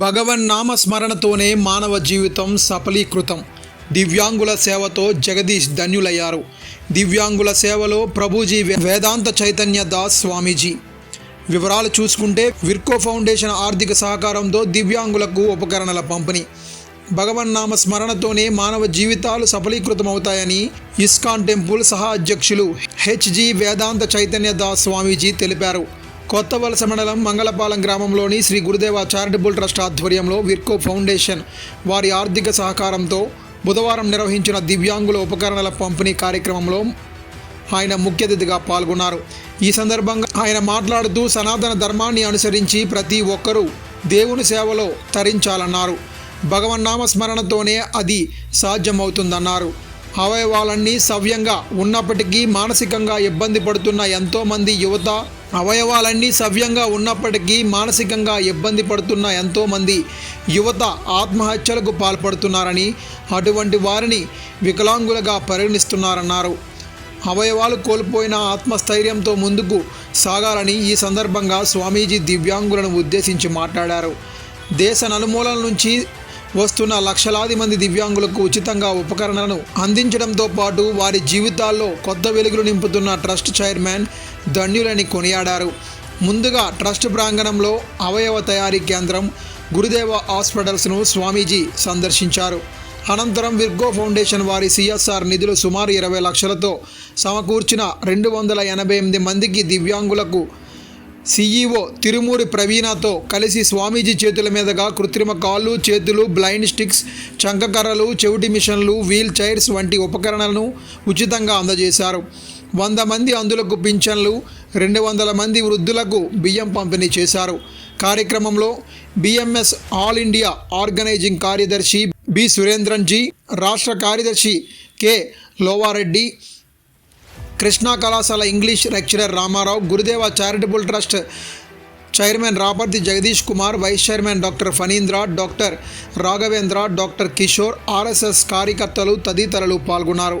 భగవన్ నామ స్మరణతోనే మానవ జీవితం సఫలీకృతం. దివ్యాంగుల సేవతో జగదీష్ ధన్యులయ్యారు. దివ్యాంగుల సేవలో ప్రభుజీ వే- వేదాంత చైతన్య దాస్ స్వామీజీ. వివరాలు చూసుకుంటే విర్కో ఫౌండేషన్ ఆర్థిక సహకారంతో దివ్యాంగులకు ఉపకరణల పంపిణీ. భగవన్ నామ స్మరణతోనే మానవ జీవితాలు సఫలీకృతమవుతాయని ఇస్కాన్ టెంపుల్ సహా అధ్యక్షులు హెచ్జి వేదాంత చైతన్య దాస్ స్వామీజీ తెలిపారు. కొత్త వలస మండలం మంగళపాలెం గ్రామంలోని శ్రీ గురుదేవ చారిటబుల్ ట్రస్ట్ ఆధ్వర్యంలో విర్కో ఫౌండేషన్ వారి ఆర్థిక సహకారంతో బుధవారం నిర్వహించిన దివ్యాంగుల ఉపకరణల పంపిణీ కార్యక్రమంలో ఆయన ముఖ్య అతిథిగా పాల్గొన్నారు. ఈ సందర్భంగా ఆయన మాట్లాడుతూ సనాతన ధర్మాన్ని అనుసరించి ప్రతి ఒక్కరూ దేవుని సేవలో తరించాలన్నారు. భగవన్నామ స్మరణతోనే అది సాధ్యమవుతుందన్నారు. అవయవాలన్నీ సవ్యంగా ఉన్నప్పటికీ మానసికంగా ఇబ్బంది పడుతున్న ఎంతోమంది యువత అవయవాలన్నీ సవ్యంగా ఉన్నప్పటికీ మానసికంగా ఇబ్బంది పడుతున్న ఎంతోమంది యువత ఆత్మహత్యలకు పాల్పడుతున్నారని అటువంటి వారిని వికలాంగులుగా పరిగణిస్తున్నారన్నారు. అవయవాలు కోల్పోయిన ఆత్మస్థైర్యంతో ముందుకు సాగాలని ఈ సందర్భంగా స్వామీజీ దివ్యాంగులను ఉద్దేశించి మాట్లాడారు. దేశ నలుమూలల నుంచి వస్తున్న లక్షలాది మంది దివ్యాంగులకు ఉచితంగా ఉపకరణలను అందించడంతో పాటు వారి జీవితాల్లో కొత్త వెలుగులు నింపుతున్న ట్రస్ట్ చైర్మన్ ధన్యులని కొనియాడారు. ముందుగా ట్రస్ట్ ప్రాంగణంలో అవయవ తయారీ కేంద్రం గురుదేవ హాస్పిటల్స్ను స్వామీజీ సందర్శించారు. అనంతరం విర్గో ఫౌండేషన్ వారి సిఎస్ఆర్ నిధులు సుమారు ఇరవై లక్షలతో సమకూర్చిన రెండు వందల ఎనభై ఎనిమిది మందికి దివ్యాంగులకు సీఈఓ తిరుమూరి ప్రవీణతో కలిసి స్వామీజీ చేతుల మీదుగా కృత్రిమ కాళ్ళు చేతులు బ్లైండ్ స్టిక్స్ చంకకర్రలు చెవిటి మిషన్లు వీల్ చైర్స్ వంటి ఉపకరణాలను ఉచితంగా అందజేశారు. వంద మంది అందులకు పింఛన్లు రెండు వందల మంది వృద్ధులకు బియ్యం పంపిణీ చేశారు. కార్యక్రమంలో బిఎంఎస్ ఆల్ ఇండియా ఆర్గనైజింగ్ కార్యదర్శి బి సురేంద్రన్ జీ రాష్ట్ర కార్యదర్శి కె లోవారెడ్డి కృష్ణా కళాశాల English lecturer Ramarao Gurudeva charitable trust chairman Raparthi Jagadish Kumar vice chairman doctor Phanindra doctor Raghavendra doctor Kishore RSS కార్యకర్తలు తదితరులు పాల్గొన్నారు.